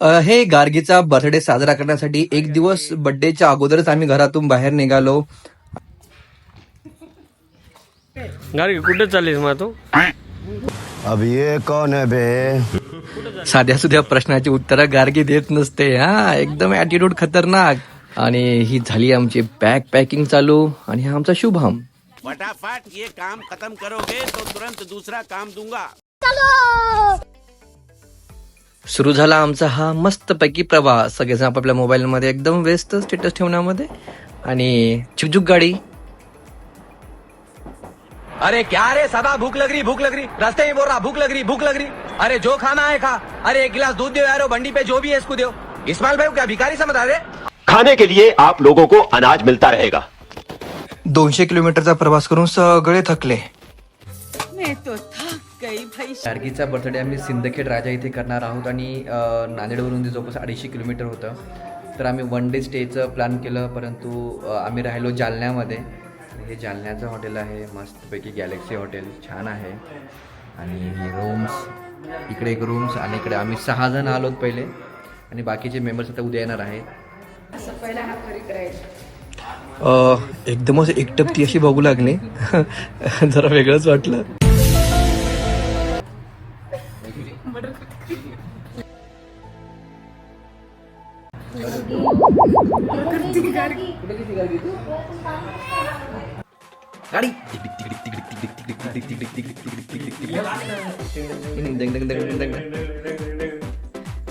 अ, हे गार्गीचा बर्थडे साजरा करण्यासाठी एक दिवस बर्थडेच्या अगोदरच आम्ही घरातून बाहेर निघालो. गाडी कुठे चाललीस मग तू? अब ये कौन है बे? साध्या सुध्या प्रश्नाची उत्तरं गार्गी देत नसते हा एकदम ऍटिट्यूड खतरनाक. आणि ही झाली आमची बॅग पॅकिंग चालू आणि हा आमचा शुभम. फटाफट ये काम खत्म करोगे तो तुरंत दूसरा काम दूंगा. सुरू झाला आमचा हा मस्तपैकी प्रवास. सगळेजण आपापल्या मोबाईलमध्ये एकदम व्यस्त स्टेटस ठेवण्यामध्ये. आणि चुकचुक गाडी. अरे क्या रे सदा भूख लग रही भूख लग रही. रास्ते में बोल रहा भूख लग रही भूख लग रही. अरे जो खाना है खा. अरे एक गिलास दूध दो यारो बंडी पे जो भी है इसको दो. इस्माइल भाई को क्या भिखारी समझ रहा? रे खाने के लिए आप लोगों को अनाज मिलता रहेगा। दोनशे किलोमीटरचा प्रवास करून सगळे थकले. गार्गीचा बर्थडे आम्ही सिंदखेड राजा इथे करणार आहोत आणि नांदेडवरून ते जवळपास अडीचशे किलोमीटर होतं. तर आम्ही वन डे स्टेचं प्लॅन केलं परंतु आम्ही राहिलो जालन्यामध्ये. हे जालन्याचं हॉटेल आहे मस्तपैकी गॅलेक्सी हॉटेल छान आहे. आणि हे रूम्स इकडे एक रूम्स आणि इकडे आम्ही सहा जण आलोत पहिले. आणि बाकीचे मेंबर्स आता उद्या येणार आहेत. अ, एकदमच एकटप ती अशी बघू लागली. जरा वेगळंच वाटलं. गाडी.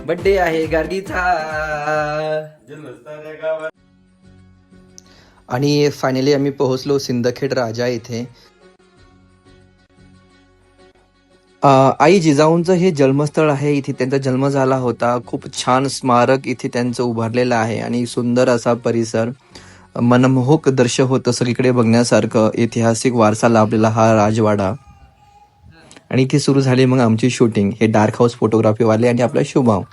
बर्थडे आहे गार्गीचा. आणि फायनली आम्ही पोहोचलो सिंदखेड राजा इथे. अ, आई जिजाऊंचं हे जन्मस्थळ आहे इथे त्यांचा जन्म झाला होता. खूप छान स्मारक इथे त्यांचं उभारलेलं आहे आणि सुंदर असा परिसर. मनमोहक दृश्य होतं सगळीकडे बघण्यासारखं ऐतिहासिक वारसा लाभलेला हा राजवाडा. आणि इथे सुरू झाली मग आमची शूटिंग हे डार्क हाऊस फोटोग्राफी वाले आणि आपला शुभम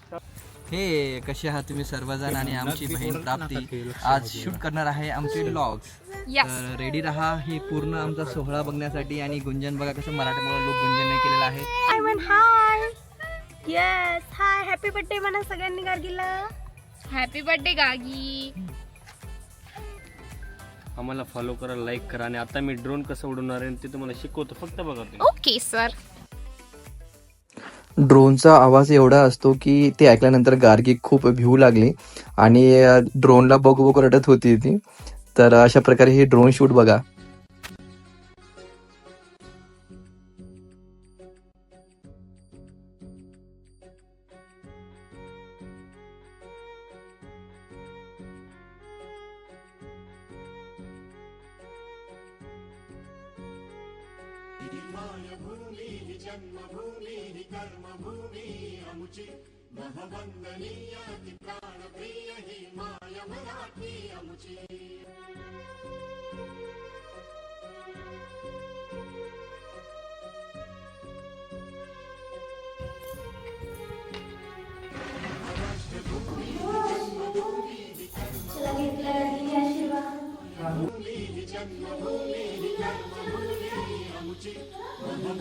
हे कसे आहात तुम्ही सर्वजण आणि आमची बहीण प्राप्ती. आज शूट करणार आहे आमचे ब्लॉग्स तर रेडी राहा हे पूर्ण आमचा सोहळा बघण्यासाठी आणि गुंजन बघा कसं मराठीमुळे लोक गुंजनने केलेलं आहे. Hi one hi yes hi happy birthday म्हणा सगळ्यांनी गार्गीला. हॅपी बर्थडे गागी आम्हाला फॉलो करा लाईक करा आणि आता मी ड्रोन कसं उडवणार आहे ते तुम्हाला शिकवतो. फक्त बघा तुम्ही. ओके सर ड्रोनचा आवाज एवढा असतो की ते ऐकल्यानंतर गार्गी खूप भिवू लागली आणि ड्रोनला बघू बघू रडत होती ती. तर अशा प्रकारे हे ड्रोन शूट बघा. ही मायभूमी ही जन्मभूमी ही कर्मभूमी अमुची महवंदनीय ती प्राणप्रिय हि माय मराठी अमुची।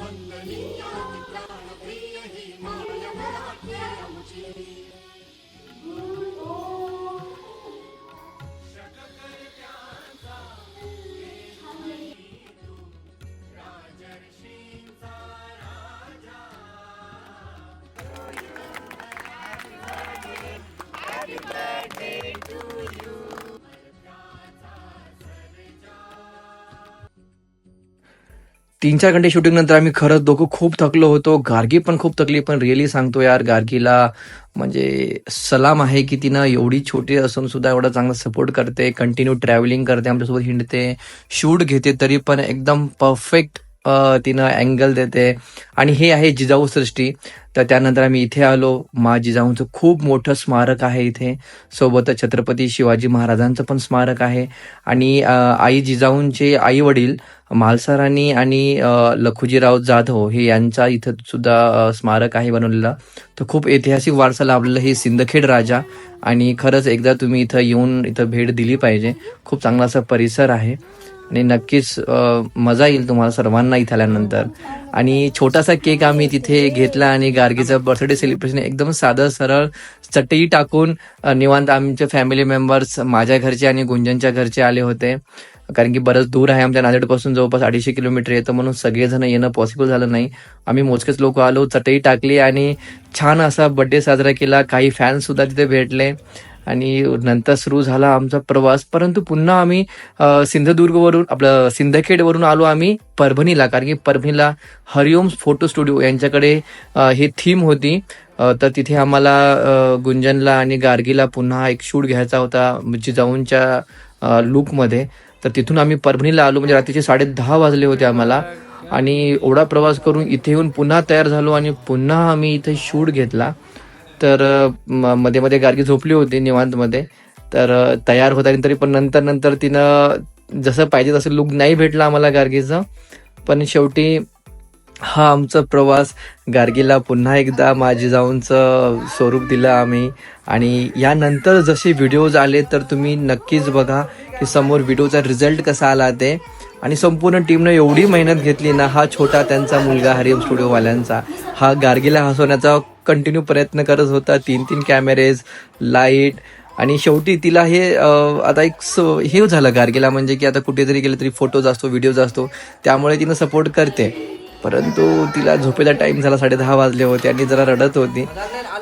والليل तीन चार घंटे शूटिंग नंतर आम्ही खरंच दोघं खूप थकलो होतो. गार्गी पण खूप थकली पण रिअली सांगतो यार गार्गीला म्हणजे सलाम आहे की तिनं एवढी छोटी असून सुद्धा एवढा चांगला सपोर्ट करते कंटिन्यू ट्रॅव्हलिंग करते आमच्यासोबत हिंडते शूट घेते तरी पण एकदम परफेक्ट तिनं अँगल देते. आणि हे आहे जिजाऊ सृष्टी. तर त्यानंतर आम्ही इथे आलो. मा जिजाऊंचं खूप मोठं स्मारक आहे इथे. सोबतच छत्रपती शिवाजी महाराजांचं पण स्मारक आहे. आणि आई जिजाऊंचे आई वडील म्हालसारांनी आणि लखुजीराव जाधव हे यांचा इथं सुद्धा स्मारक आहे बनवलेला. तर खूप ऐतिहासिक वारसा लाभलेलं हे सिंदखेड राजा. आणि खरंच एकदा तुम्ही इथं येऊन इथं भेट दिली पाहिजे. खूप चांगला असा परिसर आहे. आणि नक्कीच मजा येईल तुम्हाला सर्वांना इथे आल्यानंतर. आणि छोटासा केक आम्ही तिथे घेतला आणि गार्गीचं बर्थडे सेलिब्रेशन एकदम साधं सरळ चटई टाकून निवांत आमचे फॅमिली मेंबर्स माझ्या घरचे आणि गुंजनच्या घरचे आले होते. कारण की बरंच दूर आहे आमच्या नांदेडपासून जवळपास अडीचशे किलोमीटर येतं म्हणून सगळेजण येणं पॉसिबल झालं नाही. आम्ही मोजकेच लोक आलो चटई टाकली आणि छान असा बर्थडे साजरा केला. काही फॅन्स सुद्धा तिथे भेटले. आणि नंतर सुरू झाला आमचा प्रवास. परंतु पुन्हा आम्ही सिंधुदुर्गवरून आपलं सिंदखेडवरून आलो आम्ही परभणीला. कारण की परभणीला हरिओम फोटो स्टुडिओ यांच्याकडे ही थीम होती. तर तिथे आम्हाला गुंजनला आणि गार्गीला पुन्हा एक शूट घ्यायचा होता म्हणजे जिजाऊंच्या लुकमध्ये. तर तिथून आम्ही परभणीला आलो. म्हणजे रात्रीचे साडे दहा वाजले होते आम्हाला. आणि एवढा प्रवास करून इथे येऊन पुन्हा तयार झालो आणि पुन्हा आम्ही इथे शूट घेतला. तर म- मध्ये मध्ये गार्गी झोपली होती निवांतमध्ये तर तयार होता आली तरी पण नंतर नंतर तिनं जसं पाहिजे तसं लुक नाही भेटला आम्हाला गार्गीचं. पण शेवटी हा आमचा प्रवास गार्गीला पुन्हा एकदा माझी जाऊनचं स्वरूप दिलं आम्ही. आणि यानंतर जसे व्हिडिओज आले तर तुम्ही नक्कीच बघा की समोर व्हिडिओचा रिझल्ट कसा आला ते. आणि संपूर्ण टीमनं एवढी मेहनत घेतली ना हा छोटा त्यांचा मुलगा हरिम स्टुडिओवाल्यांचा. हा गार्गीला हसवण्याचा कंटिन्यू प्रयत्न करत होता. तीन तीन कॅमेरेज लाइट आणि शेवटी तिला हे आता एक स- हे झालं गार्गीला म्हणजे की आता कुठेतरी गेलं तरी फोटोज असतो व्हिडिओज असतो. त्यामुळे तिनं सपोर्ट करते. परंतु तिला झोपेचा टाईम झाला साडे दहा वाजले होते आणि जरा रडत होती.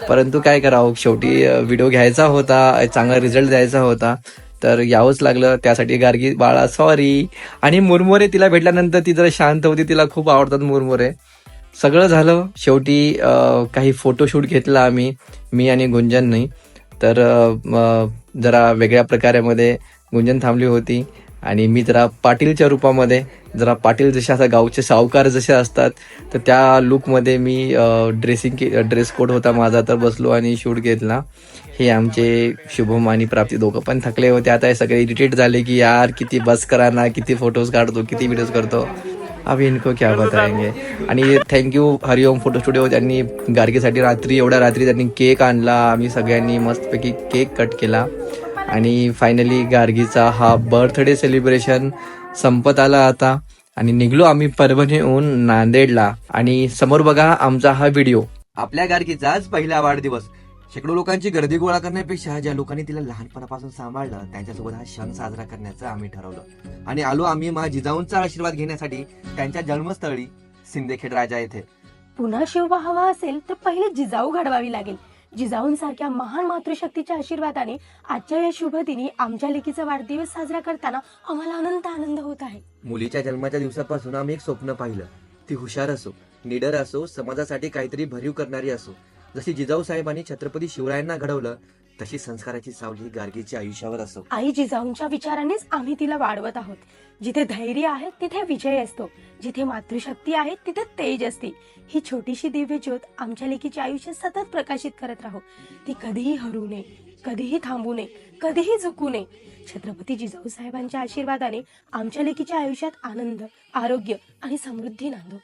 परंतु काय करावं शेवटी व्हिडिओ घ्यायचा होता चांगला रिझल्ट द्यायचा होता. तर यावंच लागलं. त्यासाठी गार्गी बाळा सॉरी आणि मुरमुरे तिला भेटल्यानंतर ती जरा शांत होती. तिला खूप आवडतात मुरमुरे. सगळं झालं. शेवटी काही फोटोशूट घेतला आम्ही. मी आणि गुंजननी. तर जरा वेगळ्या प्रकारामध्ये गुंजन थांबली होती. आणि मी जरा पाटीलच्या रूपामध्ये जरा पाटील जसे असं गावचे सावकार जसे असतात तर त्या लुकमध्ये मी ड्रेसिंग के ड्रेस कोड होता माझा तर बसलो आणि शूट घेतला. हे आमचे शुभम आणि प्राप्ती दोघं पण थकले होते. आता हे सगळे इरिटेट झाले की यार किती बस करा ना किती फोटोज काढतो किती व्हिडिओज करतो. आम्ही इनको क्या बताएंगे? आणि थँक्यू हरिओम फोटो स्टुडिओ त्यांनी गार्गीसाठी रात्री एवढ्या रात्री त्यांनी केक आणला. आम्ही सगळ्यांनी मस्तपैकी केक कट केला. आणि फायनली गार्गीचा हा बर्थडे सेलिब्रेशन संपत आला आता. आणि निघलो आम्ही परभणीहून नांदेडला. आणि समोर बघा आमचा हा व्हिडिओ आपल्या गार्गीचाच पहिला वाढदिवस. शेकडो लोकांची गर्दी गोळा करण्यापेक्षा ज्या लोकांनी तिला लहानपणापासून सांभाळलं त्यांच्यासोबत हा क्षण साजरा करण्याचं आम्ही ठरवलं. आणि आलो आम्ही मा जिजाऊंचा आशीर्वाद घेण्यासाठी त्यांच्या जन्मस्थळी सिंदखेड राजा येथे. पुन्हा शिवबा हवा असेल तर पहिले जिजाऊ घडवावी लागेल. जिजाऊंसारख्या महान मातृशक्तीच्या आशीर्वादाने आजच्या या शुभ दिनी आमच्या लेकीचा वाढदिवस साजरा करताना आम्हाला अनंत आनंद होत आहे. मुलीच्या जन्माच्या दिवसापासून आम्ही एक स्वप्न पाहिलं. ती हुशार असो निडर असो समाजासाठी काहीतरी भरीव करणारी असो. जशी जिजाऊ साहेबांनी छत्रपती शिवरायांना घडवलं तशी संस्काराची सावली गार्गीच्या आयुष्यावर असो. आई जिजाऊंच्या विचारानेच आम्ही तिला वाढवत आहोत. जिथे धैर्य आहे तिथे विजय असतो. जिथे मातृशक्ती आहे तिथे तेज असते. ही छोटीशी दिव्य ज्योत आमच्या लेकीचे आयुष्य सतत प्रकाशित करत राहो. ती कधीही हरू नये कधीही थांबू नये कधीही झुकू नये. छत्रपती जिजाऊ साहेबांच्या आशीर्वादाने आमच्या लेकीच्या आयुष्यात आनंद आरोग्य आणि समृद्धी नांदो.